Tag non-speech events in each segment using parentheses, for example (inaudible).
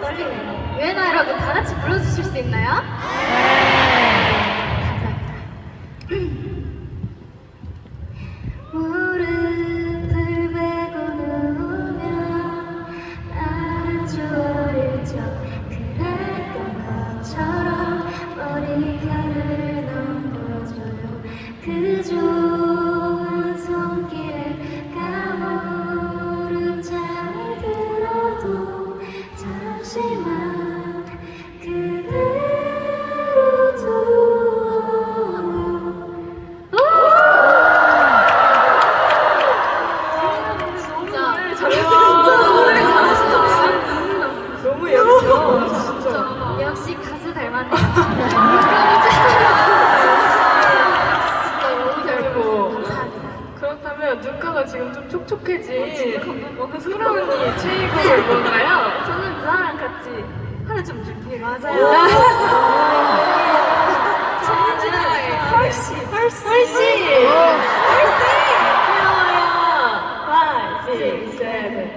떨리네요. 유엔아 여러분 다 같이 불러주실 수 있나요? 감사합니다. 같이 하나 좀 준비해 맞아요. 정진아의 헐씨. 헐씨. 헐씨. 귀여워요. 5, 6, 7,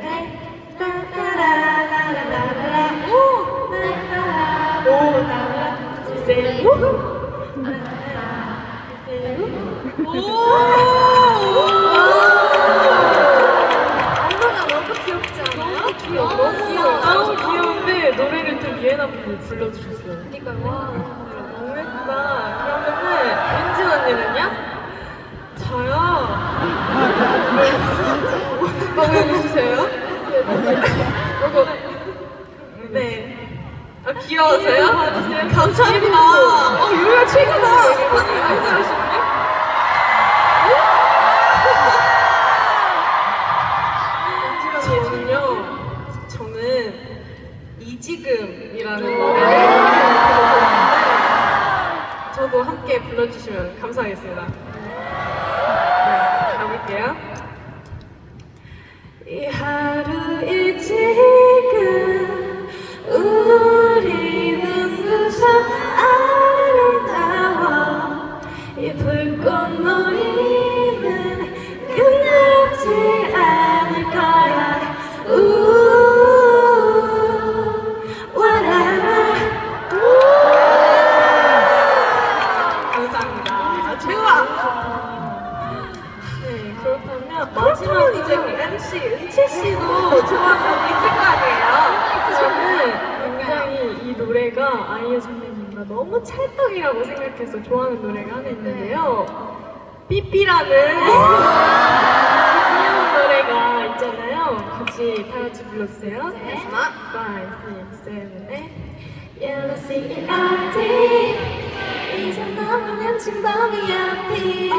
8. 따라라라라라라. 오! 따라라. 오, 따라. 셋. 우. 안무가 이해나 분이 불러주셨어요. 그러니까 와. 너무 예쁘다. 그러면은 윤진 언니는요? 저요. 아, 왜 웃으세요? 이거 네. 아 귀여워서요? 감사합니다. 어 유야 지금이라는 노래를 불러줬는데 저도 함께 불러주시면 감사하겠습니다. 네, 가볼게요. 마지막 이제 MC 은채 씨도 좋아하는 곡 있을 거 아니에요? 저는 굉장히 이 노래가 아이유 선배님과 너무 찰떡이라고 생각해서 좋아하는 노래가 하나 있는데요. 삐삐라는 귀여운 노래가 있잖아요. 같이 다 같이 불러주세요. 마지막 5, 6, 7, 8 Yellow City RT 이제 너무 남친 밤이야 피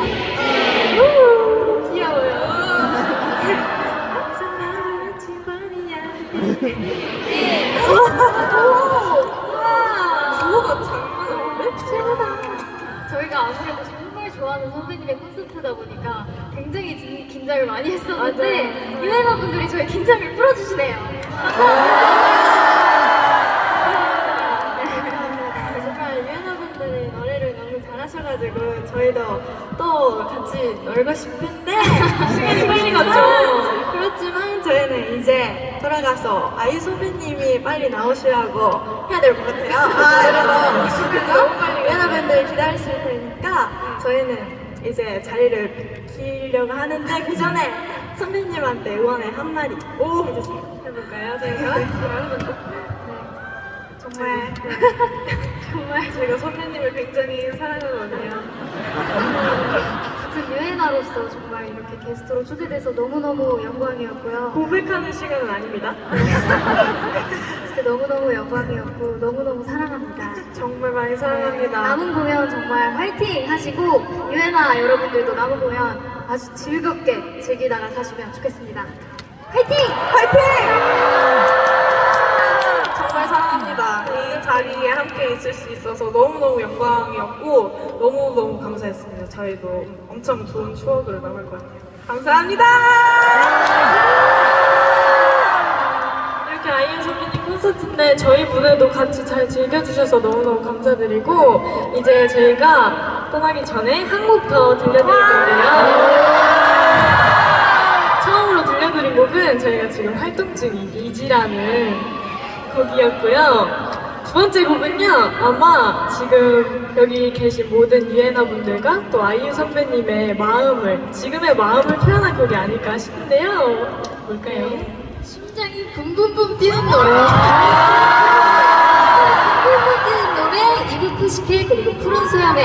저희가 아무래도 정말 좋아하는 선배님의 콘서트다 보니까 굉장히 진- 긴장을 많이 했었는데. 유엔어 분들이 저의 긴장을 풀어주시네요. 정말 돌아가서 아이유 선배님이 빨리 나오시라고 해야 될 것 같아요. 아, 그래도 유엔어분들 기다리실 테니까 저희는 이제 자리를 비키려고 하는데 그 전에 선배님한테 응원의 한마디 오! 해주세요. 해볼까요, 저희가? 정말 (laughs) 정말 제가 선배님을 굉장히 사랑하거든요. 같은 유엔아로서 정말 이렇게 게스트로 초대돼서 너무너무 영광이었고요. 고백하는 시간은 아닙니다. 진짜 너무너무 영광이었고 너무너무 사랑합니다. 정말 많이 사랑합니다. 남은 공연 정말 화이팅 하시고 유엔아 여러분들도 남은 공연 아주 즐겁게 즐기다가 가시면 좋겠습니다. 화이팅! 정말 자리에 있을 수 있어서 너무너무 영광이었고 너무너무 감사했습니다. 저희도 엄청 좋은 추억으로 남을 것 같아요. 감사합니다. 이렇게 아이유 선배님 콘서트인데 저희 무대도 같이 잘 즐겨주셔서 너무너무 감사드리고 이제 저희가 떠나기 전에 한 곡 더 들려드릴 건데요. 처음으로 들려드린 곡은 저희가 지금 활동 중인 이지라는 곡이었고요. 두 번째 곡은요, 아마 지금 여기 계신 모든 유엔나 분들과 또 아이유 선배님의 마음을, 지금의 마음을 표현한 곡이 아닐까 싶은데요. 뭘까요? 심장이 붕붕붕 뛰는 노래. 아. 붕붕 뛰는 노래, 이브 푸시케, 그리고 푸른 수염의